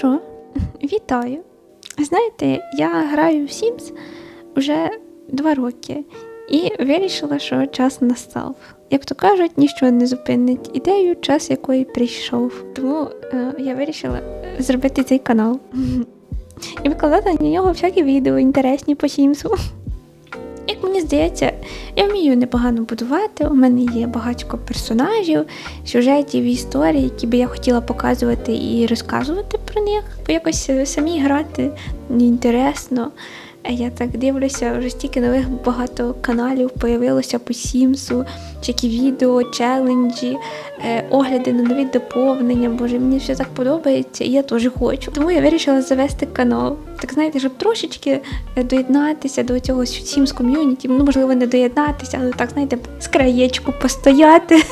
що, вітаю. Знаєте, я граю в Sims вже два роки і вирішила, що час настав. Як то кажуть, ніщо не зупинить ідею, час якої прийшов. Тому е, я вирішила е, зробити цей канал і викладати на нього всякі відео інтересні по Сімсу. Мені здається, я вмію непогано будувати. У мене є багатько персонажів, сюжетів, історій, які би я хотіла показувати і розказувати про них. Бо якось самі грати неінтересно. Я так дивлюся, вже стільки нових багато каналів появилося по Сімсу, всякі відео, челенджі, е, огляди на нові доповнення. Боже, мені все так подобається, і я теж хочу. Тому я вирішила завести канал. Так знаєте, щоб трошечки е, доєднатися до цього Sims ком'юніті. Ну, можливо, не доєднатися, але так, знаєте, з краєчку постояти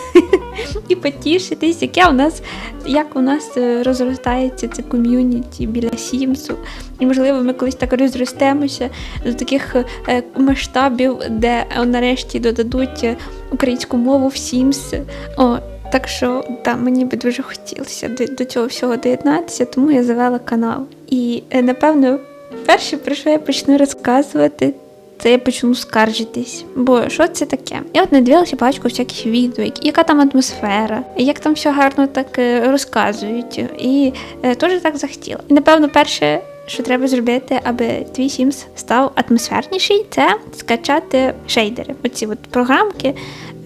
і потішитись, яке у нас, як у нас е, розростається це ком'юніті біля Сімсу. І можливо, ми колись так розростемося до таких е, масштабів, де е, нарешті додадуть е, українську мову в Sims. О, так що да, мені би дуже хотілося до, до цього всього доєднатися, тому я завела канал. І напевно, перше, про що я почну розказувати, це я почну скаржитись. Бо що це таке? Я от надивилася пачку всяких відео, як- яка там атмосфера, як там все гарно так розказують. І теж так захотіла. І напевно, перше, що треба зробити, аби твій Sims став атмосферніший, це скачати шейдери. Оці от програмки.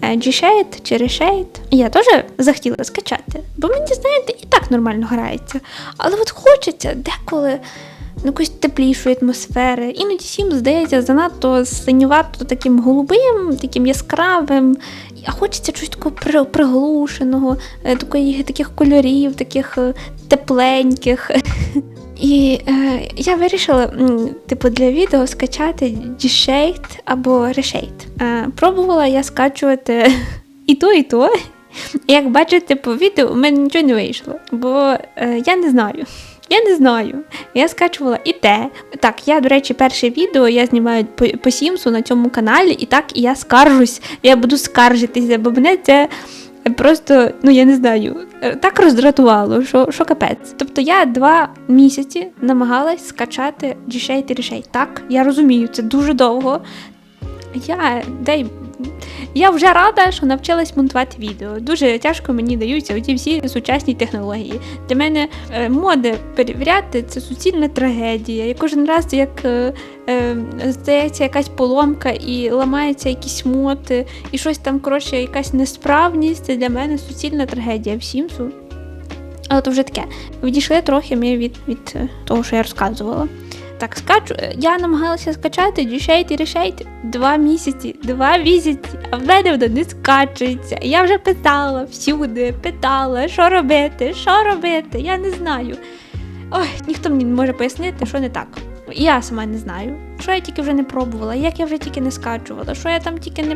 е, G-Shade чи Reshade. Я теж захотіла скачати, бо мені, знаєте, і так нормально грається. Але от хочеться деколи ну, якоїсь теплішої атмосфери. Іноді сім здається занадто синювато таким голубим, таким яскравим. А хочеться чогось такого при- приглушеного, е, такої, таких кольорів, таких е, тепленьких. І е, я вирішила, типу, для відео скачати G-Shade або Reshade. Е, пробувала я скачувати і то, і то. Як бачите по відео, у мене нічого не вийшло, бо е, я не знаю. Я не знаю. Я скачувала і те. Так, я, до речі, перше відео я знімаю по, по Сімсу на цьому каналі, і так і я скаржусь. Я буду скаржитися, бо мене це просто, ну я не знаю, е, так роздратувало, що, що капець. Тобто я два місяці намагалась скачати G-Shade Reshade. Так, я розумію, це дуже довго. Я дай. Я вже рада, що навчилась монтувати відео. Дуже тяжко мені даються оті всі сучасні технології. Для мене е, моди перевіряти це суцільна трагедія. Я кожен раз, як е, е, здається, якась поломка і ламаються якісь моти, і щось там, коротше, якась несправність, це для мене суцільна трагедія в Сімсу. Але то вже таке. Відійшли трохи ми від, від е, того, що я розказувала. Так, скачу. Я намагалася скачати і Reshade два місяці, два місяці, а в мене воно не скачується. Я вже питала всюди, питала, що робити, що робити, я не знаю. Ой, ніхто мені не може пояснити, що не так. Я сама не знаю, що я тільки вже не пробувала, як я вже тільки не скачувала, що я там тільки не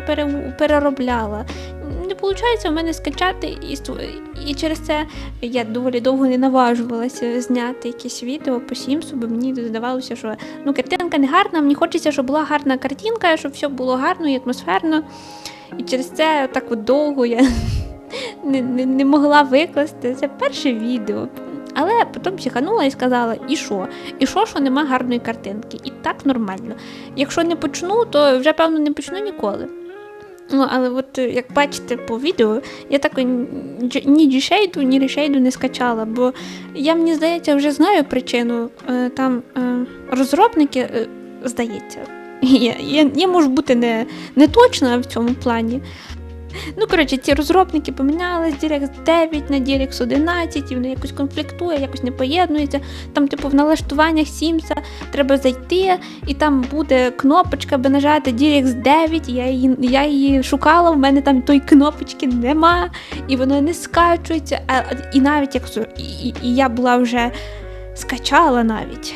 переробляла. Виходить у мене скачати, і, і через це я доволі довго не наважувалася зняти якесь відео по Сімсу, бо мені здавалося, що ну, картинка не гарна, мені хочеться, щоб була гарна картинка, щоб все було гарно і атмосферно. І через це так от довго я не, не, не могла викласти. Це перше відео. Але потім психанула і сказала, і що? І що, що нема гарної картинки? І так нормально. Якщо не почну, то вже певно не почну ніколи. Ну, але от е, як бачите по відео, я так ні G-Shade, ні решейду не скачала, бо я мені здається вже знаю причину. Е, Там е, розробники, здається, я, я, я можу бути не, не точна в цьому плані. Ну, коротше, ці розробники поміняли з DirectX 9 на DirectX 11, і вони якось конфліктує, якось не поєднуються. Там, типу, в налаштуваннях Sims треба зайти, і там буде кнопочка, аби нажати DirectX 9. і Я її, я її шукала, в мене там тої кнопочки нема, і воно не скачується. А, і навіть якщо і, і я була вже скачала навіть.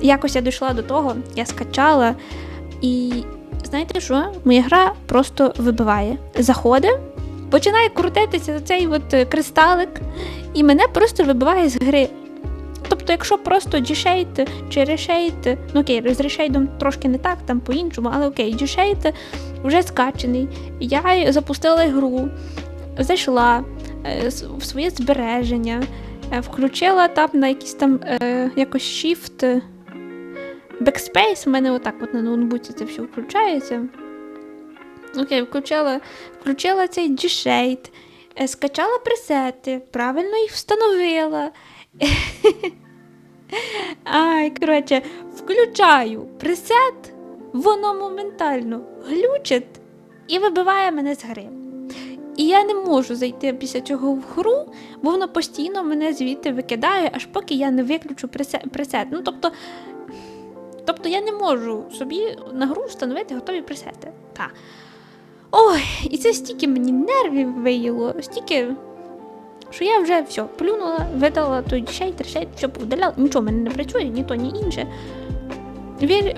Якось я дійшла до того, я скачала і. Знаєте що? Моя гра просто вибиває. Заходить, починає крутитися цей от е, кристалик, і мене просто вибиває з гри. Тобто, якщо просто G-Shade чи Reshade, ну окей, з Reshade трошки не так, там по-іншому, але окей, G-Shade вже скачений. Я запустила гру, зайшла е, в своє збереження. е, включила там на якийсь там е, якось shift. Backspace, у мене отак от на ноутбуці це все включається. Окей, включила, включила цей G-Shade, е, скачала пресети, правильно їх встановила. Ай, коротше, включаю пресет, воно моментально глючить і вибиває мене з гри. І я не можу зайти після цього в гру, бо воно постійно мене звідти викидає, аж поки я не виключу пресет. Ну, тобто, тобто я не можу собі на гру встановити готові пресети. Та. Ой, і це стільки мені нервів виїло, стільки, що я вже все, плюнула, видала той шейт, решейт, все повдаляла, нічого в мене не працює, ні то, ні інше.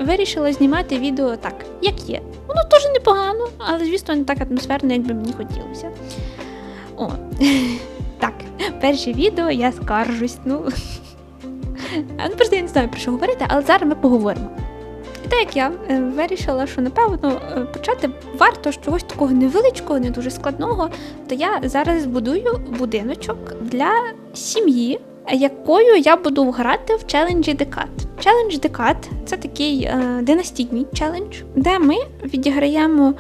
Вирішила знімати відео так, як є. Воно теж непогано, але, звісно, не так атмосферно, як би мені хотілося. О, так, перше відео я скаржусь. Ну, ну просто я не знаю про що говорити, але зараз ми поговоримо. І так як я е, вирішила, що напевно е, почати варто з чогось такого невеличкого, не дуже складного, то я зараз збудую будиночок для сім'ї, якою я буду грати в челенджі Декат. Челендж Декат це такий е, династійний челендж, де ми відіграємо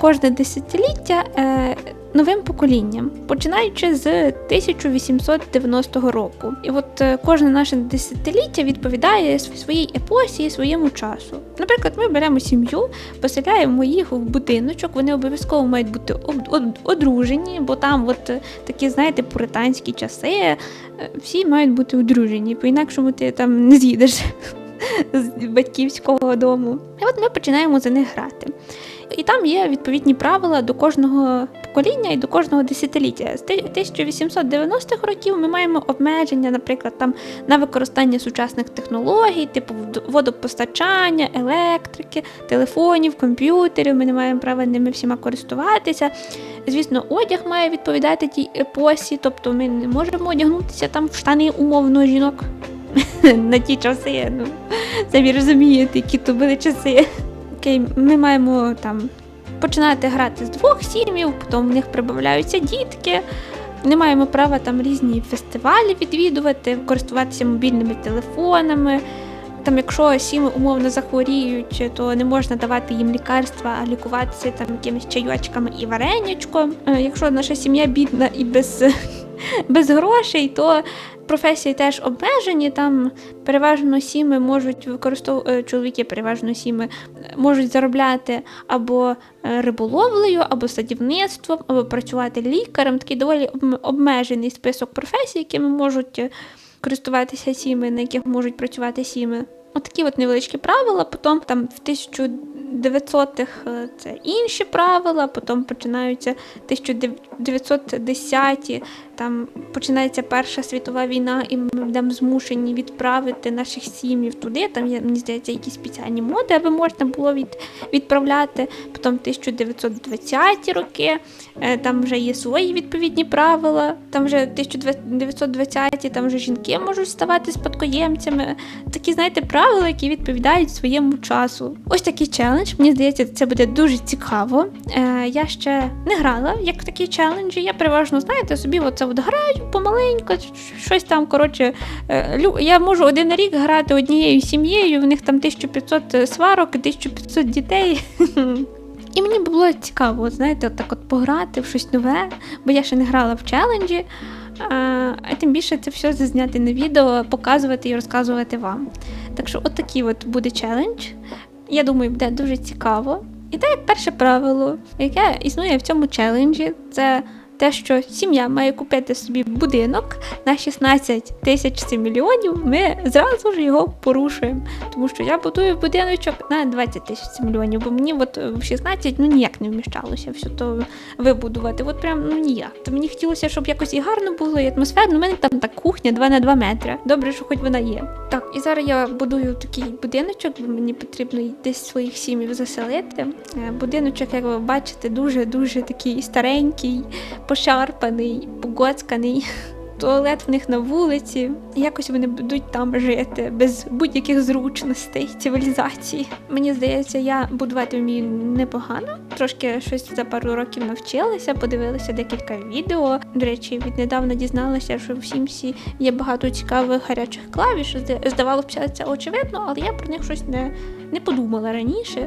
кожне десятиліття е, новим поколінням, починаючи з 1890 року. І от е, кожне наше десятиліття відповідає своїй епосі і своєму часу. Наприклад, ми беремо сім'ю, поселяємо їх в будиночок, вони обов'язково мають бути одружені, бо там от е, такі, знаєте, пуританські часи, е, всі мають бути одружені, по-інакшому ти там не з'їдеш з батьківського дому. І от ми починаємо за них грати. І там є відповідні правила до кожного покоління і до кожного десятиліття. З ти- 1890-х років ми маємо обмеження, наприклад, там на використання сучасних технологій, типу водопостачання, електрики, телефонів, комп'ютерів. Ми не маємо права ними всіма користуватися. Звісно, одяг має відповідати тій епосі, тобто ми не можемо одягнутися там в штани умовно жінок на ті часи. Ну, самі розумієте, які то були часи. Окей, ми маємо там починати грати з двох сім'їв, потім в них прибавляються дітки. Не маємо права там різні фестивалі відвідувати, користуватися мобільними телефонами. Там, якщо сіми умовно захворіють, то не можна давати їм лікарства, а лікуватися там якимись чайочками і варенячком. Е, Якщо наша сім'я бідна і без, без грошей, то професії теж обмежені. Там переважно сіми можуть використовувати чоловіки, переважно сіми е, можуть заробляти або е, риболовлею, або садівництвом, або працювати лікарем. Такий доволі обм- обмежений список професій, якими можуть е, користуватися сіми, на яких можуть працювати сіми. Отакі от невеличкі правила. Потім там в 1900-х е, це інші правила, потім починаються 1910-ті, там починається Перша світова війна, і ми будемо змушені відправити наших сім'їв туди. Там є, мені здається, якісь спеціальні моди, аби можна було від, відправляти. Потім 1920-ті роки, е, там вже є свої відповідні правила. Там вже 1920-ті, там вже жінки можуть ставати спадкоємцями. Такі, знаєте, правила, які відповідають своєму часу. Ось такий челендж. Мені здається, це буде дуже цікаво. Е, я ще не грала як в такі челенджі. Я переважно, знаєте, собі оце от граю помаленько, щось там, коротше, е, я можу один рік грати однією сім'єю, в них там 1500 сварок, 1500 дітей. І мені було цікаво, знаєте, от так от пограти в щось нове, бо я ще не грала в челенджі. А, тим більше це все зазняти на відео, показувати і розказувати вам. Так що, от такий от буде челендж. Я думаю, буде дуже цікаво. І так, перше правило, яке існує в цьому челенджі, це те, що сім'я має купити собі будинок на 16 тисяч мільйонів, ми зразу ж його порушуємо. Тому що я будую будиночок на 20 тисяч мільйонів, бо мені от в 16 ну ніяк не вміщалося все то вибудувати. От прям ну ніяк. То мені хотілося, щоб якось і гарно було, і атмосферно. У мене там так кухня 2 на 2 метри. Добре, що хоч вона є. Так, і зараз я будую такий будиночок, бо мені потрібно десь своїх сім'їв заселити. Е, Будиночок, як ви бачите, дуже дуже такий старенький, пошарпаний, погоцканий. туалет в них на вулиці. Якось вони будуть там жити без будь-яких зручностей цивілізації. Мені здається, я будувати вмію непогано. Трошки щось за пару років навчилася, подивилася декілька відео. До речі, віднедавна дізналася, що в Сімсі є багато цікавих гарячих клавіш. Зда- Здавалося, це очевидно, але я про них щось не, не подумала раніше.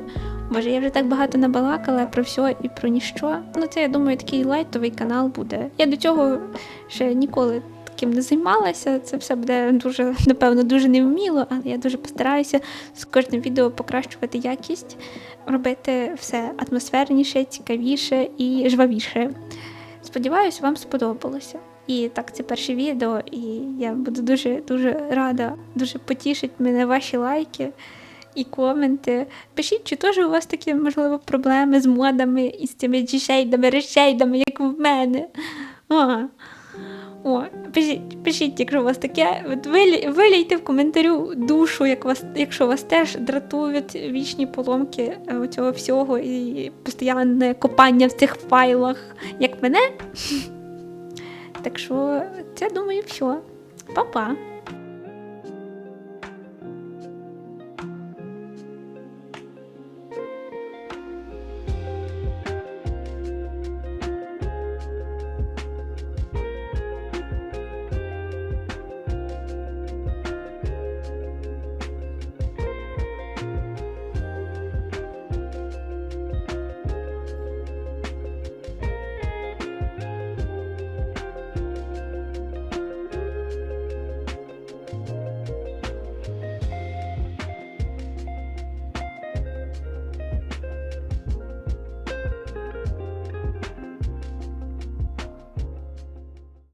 Може, я вже так багато набалакала про все і про ніщо. Ну, це я думаю, такий лайтовий канал буде. Я до цього ще ніколи таким не займалася. Це все буде дуже, напевно, дуже невміло, але я дуже постараюся з кожним відео покращувати якість, робити все атмосферніше, цікавіше і жвавіше. Сподіваюсь, вам сподобалося. І так, це перше відео, і я буду дуже дуже рада, дуже потішить мене ваші лайки і коменти. Пишіть, чи теж у вас такі, можливо, проблеми з модами і з цими джішейдами, решейдами, як в мене. А. О, пишіть, пишіть, якщо у вас таке. От вилі- вилійте в коментарю душу, як вас, якщо вас теж дратують вічні поломки е, цього всього і постійне копання в цих файлах, як мене. Так що, це думаю, все. Па-па.